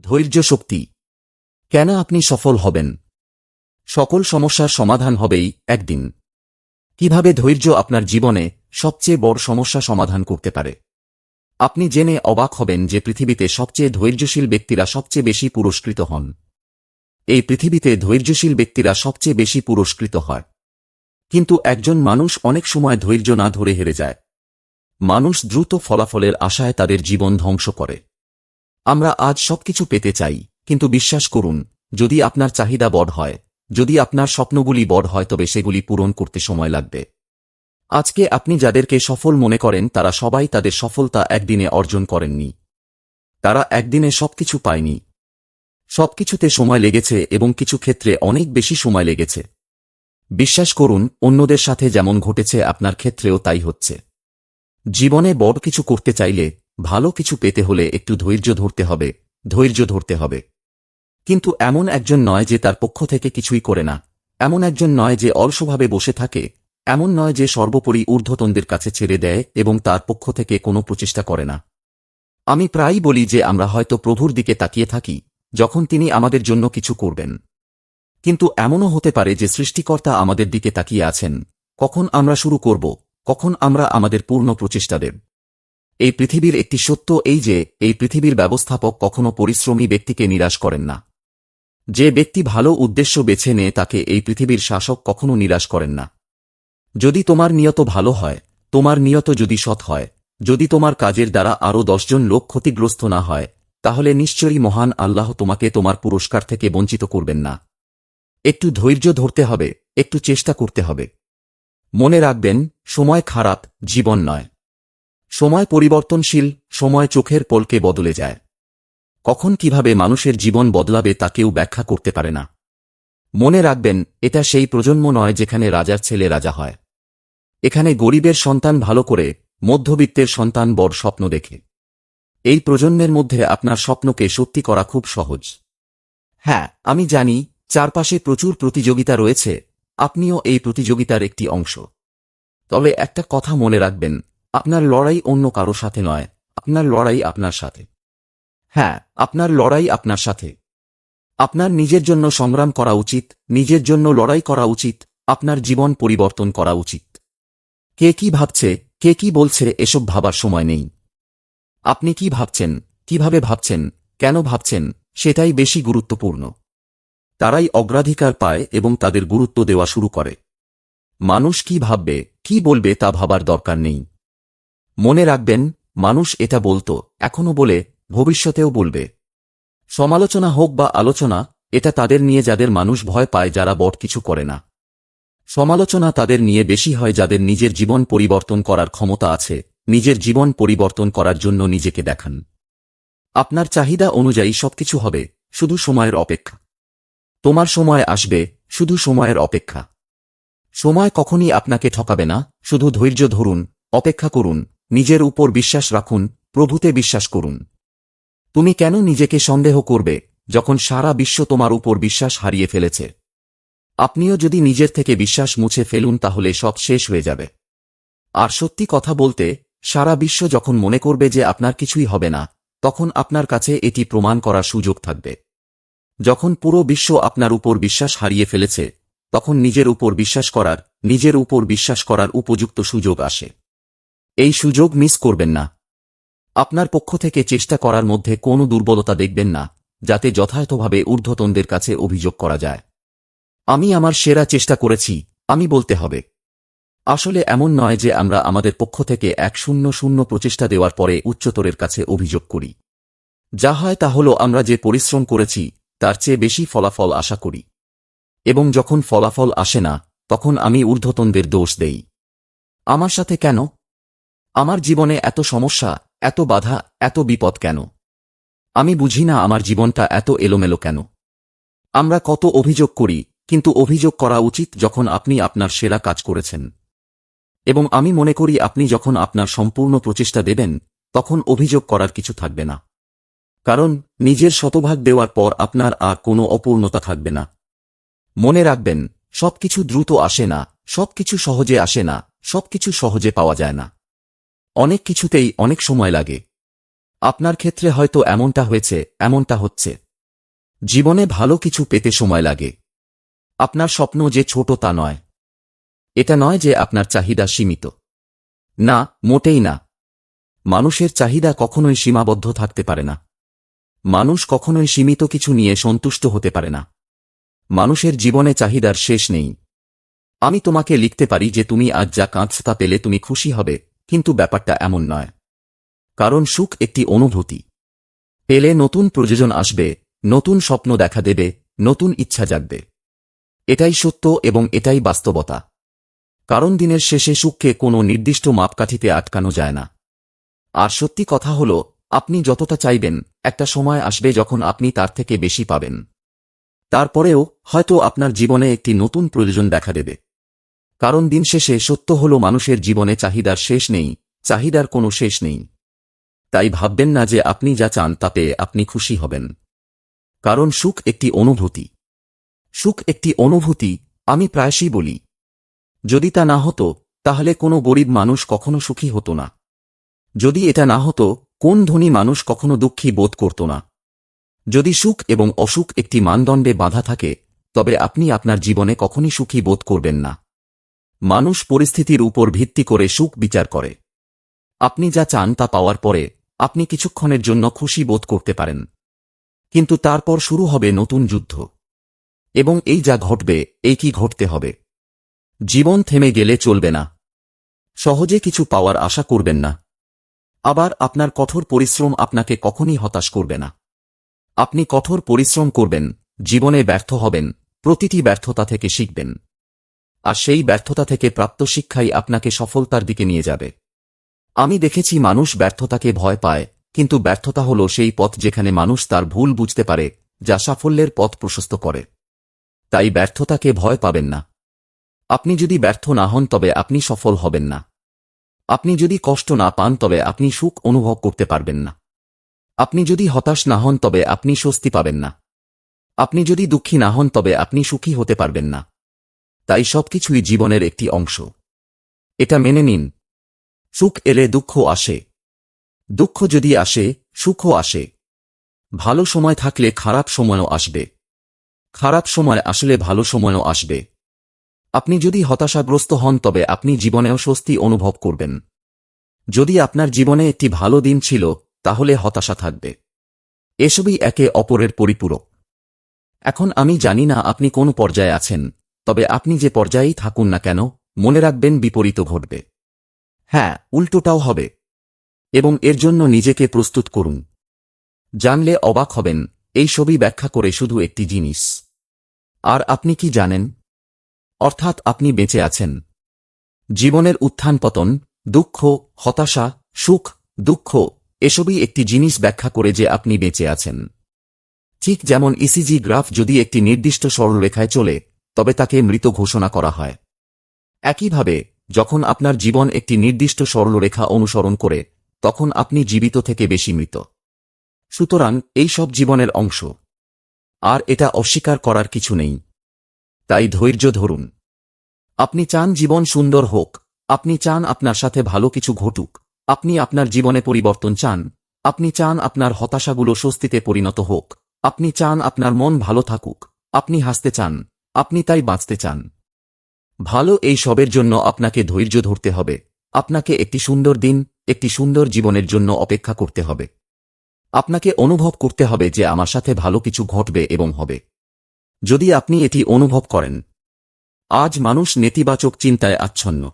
ধৈর্য শক্তি। কেন আপনি সফল হবেন? সকল সমস্যার সমাধান হবেই একদিন। কীভাবে ধৈর্য আপনার জীবনে সবচেয়ে বড় সমস্যা সমাধান করতে পারে? আপনি জেনে অবাক হবেন যে পৃথিবীতে সবচেয়ে ধৈর্যশীল ব্যক্তিরা সবচেয়ে বেশি পুরস্কৃত হন। এই পৃথিবীতে ধৈর্যশীল ব্যক্তিরা সবচেয়ে বেশি পুরস্কৃত হয়। কিন্তু একজন মানুষ অনেক সময় ধৈর্য না ধরে হেরে যায়। মানুষ দ্রুত ফলাফলের আশায় তাদের জীবন ধ্বংস করে। আমরা আজ সবকিছু পেতে চাই, কিন্তু বিশ্বাস করুন, যদি আপনার চাহিদা বড় হয়, যদি আপনার স্বপ্নগুলি বড় হয়, তবে সেগুলি পূরণ করতে সময় লাগবে। আজকে আপনি যাদেরকে সফল মনে করেন, তারা সবাই তাদের সফলতা একদিনে অর্জন করেননি। তারা একদিনে সবকিছু পায়নি। সবকিছুতে সময় লেগেছে এবং কিছু ক্ষেত্রে অনেক বেশি সময় লেগেছে। বিশ্বাস করুন, অন্যদের সাথে যেমন ঘটেছে, আপনার ক্ষেত্রেও তাই হচ্ছে। জীবনে বড় কিছু করতে চাইলে ভালো কিছু পেতে হলে একটু ধৈর্য ধরতে হবে, ধৈর্য ধরতে হবে। কিন্তু এমন একজন নয় যে তার পক্ষ থেকে কিছুই করে না। এমন একজন নয় যে অলসভাবে বসে থাকে। এমন নয় যে সর্বোপরি ঊর্ধ্বতনদের কাছে ছেড়ে দেয় এবং তার পক্ষ থেকে কোনো প্রচেষ্টা করে না। আমি প্রায়ই বলি যে আমরা হয়তো প্রভুর দিকে তাকিয়ে থাকি, যখন তিনি আমাদের জন্য কিছু করবেন। কিন্তু এমনও হতে পারে যে সৃষ্টিকর্তা আমাদের দিকে তাকিয়ে আছেন। কখন আমরা শুরু করব? কখন আমরা আমাদের পূর্ণ প্রচেষ্টা দেব এই পৃথিবীর একটি সত্য এই যে, এই পৃথিবীর ব্যবস্থাপক কখনো পরিশ্রমী ব্যক্তিকে নিরাশ করেন না। যে ব্যক্তি ভালো উদ্দেশ্য বেছে নেয়, তাকে এই পৃথিবীর শাসক কখনো নিরাশ করেন না। যদি তোমার নিয়ত ভালো হয়, তোমার নিয়ত যদি সৎ হয়, যদি তোমার কাজের দ্বারা আরও দশজন লোক ক্ষতিগ্রস্ত না হয়, তাহলে নিশ্চয়ই মহান আল্লাহ তোমাকে তোমার পুরস্কার থেকে বঞ্চিত করবেন না। একটু ধৈর্য ধরতে হবে, একটু চেষ্টা করতে হবে। মনে রাখবেন, সময় খারাপ, জীবন নয়। সময় পরিবর্তনশীল, সময় চোখের পলকে বদলে যায়। কখন কীভাবে মানুষের জীবন বদলাবে তা কেউ ব্যাখ্যা করতে পারে না। মনে রাখবেন, এটা সেই প্রজন্ম নয় যেখানে রাজার ছেলে রাজা হয়। এখানে গরিবের সন্তান ভালো করে, মধ্যবিত্তের সন্তান বড় স্বপ্ন দেখে। এই প্রজন্মের মধ্যে আপনার স্বপ্নকে সত্যি করা খুব সহজ। হ্যাঁ আমি জানি, চারপাশে প্রচুর প্রতিযোগিতা রয়েছে, আপনিও এই প্রতিযোগিতার একটি অংশ। তবে একটা কথা মনে রাখবেন আপনার লড়াই অন্য কারও সাথে নয়, আপনার লড়াই আপনার সাথে। হ্যাঁ আপনার লড়াই আপনার সাথে। আপনার নিজের জন্য সংগ্রাম করা উচিত, নিজের জন্য লড়াই করা উচিত, আপনার জীবন পরিবর্তন করা উচিত। কে কি ভাবছে, কে কি বলছে, এসব ভাবার সময় নেই। আপনি কি ভাবছেন, কীভাবে ভাবছেন, কেন ভাবছেন, সেটাই বেশি গুরুত্বপূর্ণ। তারাই অগ্রাধিকার পায় এবং তাদের গুরুত্ব দেওয়া শুরু করে। মানুষ কি ভাববে, কি বলবে তা ভাবার দরকার নেই। মনে রাখবেন, মানুষ এটা বলতো, এখনও বলে, ভবিষ্যতেও বলবে। সমালোচনা হোক বা আলোচনা, এটা তাদের নিয়ে যাদের মানুষ ভয় পায় যারা বট কিছু করে না। সমালোচনা তাদের নিয়ে বেশি হয় যাদের নিজের জীবন পরিবর্তন করার ক্ষমতা আছে, নিজের জীবন পরিবর্তন করার জন্য নিজেকে দেখান। আপনার চাহিদা অনুযায়ী সবকিছু হবে, শুধু সময়ের অপেক্ষা। তোমার সময় আসবে, শুধু সময়ের অপেক্ষা। সময় কখনই আপনাকে ঠকাবে না, শুধু ধৈর্য ধরুন, অপেক্ষা করুন। নিজের উপর বিশ্বাস রাখুন, প্রভুতে বিশ্বাস করুন। তুমি কেন নিজেকে সন্দেহ করবে, যখন সারা বিশ্ব তোমার উপর বিশ্বাস হারিয়ে ফেলেছে? আপনিও যদি নিজের থেকে বিশ্বাস মুছে ফেলুন, তাহলে সব শেষ হয়ে যাবে। আর সত্যি কথা বলতে, সারা বিশ্ব যখন মনে করবে যে আপনার কিছুই হবে না, তখন আপনার কাছে এটি প্রমাণ করার সুযোগ থাকবে। যখন পুরো বিশ্ব আপনার উপর বিশ্বাস হারিয়ে ফেলেছে, তখন নিজের উপর বিশ্বাস করার, নিজের উপর বিশ্বাস করার উপযুক্ত সুযোগ আসে। এই সুযোগ মিস করবেন না। আপনার পক্ষ থেকে চেষ্টা করার মধ্যে কোনো দুর্বলতা দেখবেন না, যাতে যথাযথভাবে ঊর্ধ্বতনদের কাছে অভিযোগ করা যায়। আমি আমার সেরা চেষ্টা করেছি, আমি বলতে হবে। আসলে এমন নয় যে আমরা আমাদের পক্ষ থেকে এক শূন্য শূন্য প্রচেষ্টা দেওয়ার পরে উচ্চতরের কাছে অভিযোগ করি। যা হয় তা হল আমরা যে পরিশ্রম করেছি, তার চেয়ে বেশি ফলাফল আশা করি। এবং যখন ফলাফল আসে না, তখন আমি ঊর্ধ্বতনদের দোষ দেই। আমার সাথে কেন? আমার জীবনে এত সমস্যা, এত বাধা, এত বিপদ কেন? আমি বুঝি না আমার জীবনটা এত এলোমেলো কেন? আমরা কত অভিযোগ করি, কিন্তু অভিযোগ করা উচিত যখন আপনি আপনার সেরা কাজ করেছেন। এবং আমি মনে করি আপনি যখন আপনার সম্পূর্ণ প্রচেষ্টা দেবেন, তখন অভিযোগ করার কিছু থাকবে না। কারণ নিজের শতভাগ দেওয়ার পর আপনার আর কোনো অপূর্ণতা থাকবে না। মনে রাখবেন, সবকিছু দ্রুত আসে না, সবকিছু সহজে আসে না, সবকিছু সহজে পাওয়া যায় না। অনেক কিছুতেই অনেক সময় লাগে। আপনার ক্ষেত্রে হয়তো এমনটা হয়েছে, এমনটা হচ্ছে। জীবনে ভালো কিছু পেতে সময় লাগে। আপনার স্বপ্ন যে ছোট তা নয়। এটা নয় যে আপনার চাহিদা সীমিত। না, মোটেই না। মানুষের চাহিদা কখনোই সীমাবদ্ধ থাকতে পারে না। মানুষ কখনোই সীমিত কিছু নিয়ে সন্তুষ্ট হতে পারে না। মানুষের জীবনে চাহিদার শেষ নেই। আমি তোমাকে লিখতে পারি যে তুমি আজ যা কাঁদছ তা পেলে তুমি খুশি হবে। কিন্তু ব্যাপারটা এমন নয়। কারণ সুখ একটি অনুভূতি। পেলে নতুন প্রযোজন আসবে, নতুন স্বপ্ন দেখা দেবে, নতুন ইচ্ছা জাগবে। এটাই সত্য এবং এটাই বাস্তবতা। কারণ দিনের শেষে সুখকে কোনো নির্দিষ্ট মাপকাঠিতে আটকানো যায় না। আর সত্যি কথা হল, আপনি যতটা চাইবেন, একটা সময় আসবে যখন আপনি তার থেকে বেশি পাবেন। তারপরেও হয়তো আপনার জীবনে একটি নতুন প্রয়োজন দেখা দেবে। কারণ দিন শেষে সত্য হল মানুষের জীবনে চাহিদার শেষ নেই, চাহিদার কোনো শেষ নেই। তাই ভাববেন না যে আপনি যা চান তাতে আপনি খুশি হবেন। কারণ সুখ একটি অনুভূতি। সুখ একটি অনুভূতি, আমি প্রায়শই বলি। যদি তা না হতো, তাহলে কোনো গরিব মানুষ কখনো সুখী হতো না। যদি এটা না হতো, কোন ধনী মানুষ কখনো দুঃখী বোধ করত না। যদি সুখ এবং অসুখ একটি মানদণ্ডে বাধা থাকে, তবে আপনি আপনার জীবনে কখনই সুখী বোধ করবেন না। মানুষ পরিস্থিতির উপর ভিত্তি করে সুখ বিচার করে। আপনি যা চান তা পাওয়ার পরে আপনি কিছুক্ষণের জন্য খুশি বোধ করতে পারেন। কিন্তু তারপর শুরু হবে নতুন যুদ্ধ। এবং এই যা ঘটবে, এই কি ঘটতে হবে? জীবন থেমে গেলে চলবে না। সহজে কিছু পাওয়ার আশা করবেন না। আবার আপনার কঠোর পরিশ্রম আপনাকে কখনই হতাশ করবে না। আপনি কঠোর পরিশ্রম করবেন, জীবনে ব্যর্থ হবেন, প্রতিটি ব্যর্থতা থেকে শিখবেন। আর সেই ব্যর্থতা থেকে প্রাপ্ত শিক্ষাই আপনাকে সফলতার দিকে নিয়ে যাবে। আমি দেখেছি মানুষ ব্যর্থতাকে ভয় পায়, কিন্তু ব্যর্থতা হল সেই পথ যেখানে মানুষ তার ভুল বুঝতে পারে, যা সাফল্যের পথ প্রশস্ত করে। তাই ব্যর্থতাকে ভয় পাবেন না। আপনি যদি ব্যর্থ না হন তবে আপনি সফল হবেন না। আপনি যদি কষ্ট না পান তবে আপনি সুখ অনুভব করতে পারবেন না। আপনি যদি হতাশ না হন তবে আপনি স্বস্তি পাবেন না। আপনি যদি দুঃখী না হন তবে আপনি সুখী হতে পারবেন না। তাই সবকিছুই জীবনের একটি অংশ। এটা মেনে নিন। সুখ এলে দুঃখ আসে। দুঃখ যদি আসে, সুখও আসে। ভালো সময় থাকলে খারাপ সময়ও আসবে। খারাপ সময় আসলে ভালো সময়ও আসবে। আপনি যদি হতাশাগ্রস্ত হন, তবে আপনি জীবনেও স্বস্তি অনুভব করবেন। যদি আপনার জীবনে একটি ভালো দিন ছিল, তাহলে হতাশা থাকবে। এসবই একে অপরের পরিপূরক। এখন আমি জানি না আপনি কোন পর্যায়ে আছেন। তবে আপনি যে পর্যায়েই থাকুন না কেন, মনে রাখবেন বিপরীত ঘটবে। হ্যাঁ উল্টোটাও হবে। এবং এর জন্য নিজেকে প্রস্তুত করুন। জানলে অবাক হবেন, এই ছবি ব্যাখ্যা করে শুধু একটি জিনিস। আর আপনি কি জানেন? অর্থাৎ আপনি বেঁচে আছেন। জীবনের উত্থান পতন, দুঃখ, হতাশা, সুখ, দুঃখ, এসবই একটি জিনিস ব্যাখ্যা করে যে আপনি বেঁচে আছেন। ঠিক যেমন ইসিজি গ্রাফ যদি একটি নির্দিষ্ট সরলরেখায় চলে তবে তাকে মৃত ঘোষণা করা হয়। একইভাবে, যখন আপনার জীবন একটি নির্দিষ্ট সরলরেখা অনুসরণ করে, তখন আপনি জীবিত থেকে বেশি মৃত। সুতরাং, এই সব জীবনের অংশ। আর এটা অস্বীকার করার কিছু নেই। তাই ধৈর্য ধরুন। আপনি চান জীবন সুন্দর হোক, আপনি চান আপনার সাথে ভালো কিছু ঘটুক, আপনি আপনার জীবনে পরিবর্তন চান, আপনি চান আপনার হতাশাগুলো স্বস্তিতে পরিণত হোক, আপনি চান আপনার মন ভালো থাকুক, আপনি হাসতে চান। আপনি তাই বাঁচতে চান। ভালো এই সবের জন্য আপনাকে ধৈর্য ধরতে হবে। আপনাকে একটি সুন্দর দিন, একটি সুন্দর জীবনের জন্য অপেক্ষা করতে হবে। আপনাকে অনুভব করতে হবে যে আমার সাথে ভালো কিছু ঘটবে এবং হবে। যদি আপনি এটি অনুভব করেন, আজ মানুষ নেতিবাচক চিন্তায় আচ্ছন্ন।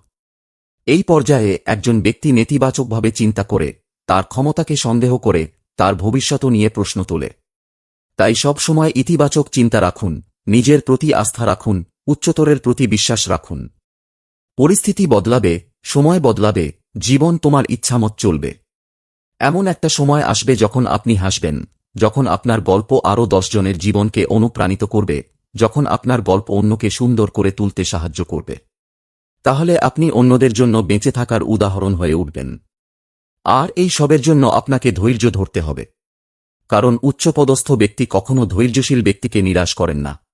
এই পর্যায়ে একজন ব্যক্তি নেতিবাচকভাবে চিন্তা করে, তার ক্ষমতাকে সন্দেহ করে, তার ভবিষ্যৎ নিয়ে প্রশ্ন তোলে। তাই সব সময় ইতিবাচক চিন্তা রাখুন। নিজের প্রতি আস্থা রাখুন, উচ্চতরের প্রতি বিশ্বাস রাখুন। পরিস্থিতি বদলাবে, সময় বদলাবে, জীবন তোমার ইচ্ছামত চলবে। এমন একটা সময় আসবে যখন আপনি হাসবেন, যখন আপনার গল্প আরও দশজনের জীবনকে অনুপ্রাণিত করবে, যখন আপনার গল্প অন্যকে সুন্দর করে তুলতে সাহায্য করবে। তাহলে আপনি অন্যদের জন্য বেঁচে থাকার উদাহরণ হয়ে উঠবেন। আর এই সবের জন্য আপনাকে ধৈর্য ধরতে হবে। কারণ উচ্চপদস্থ ব্যক্তি কখনো ধৈর্যশীল ব্যক্তিকে নিরাশ করেন না।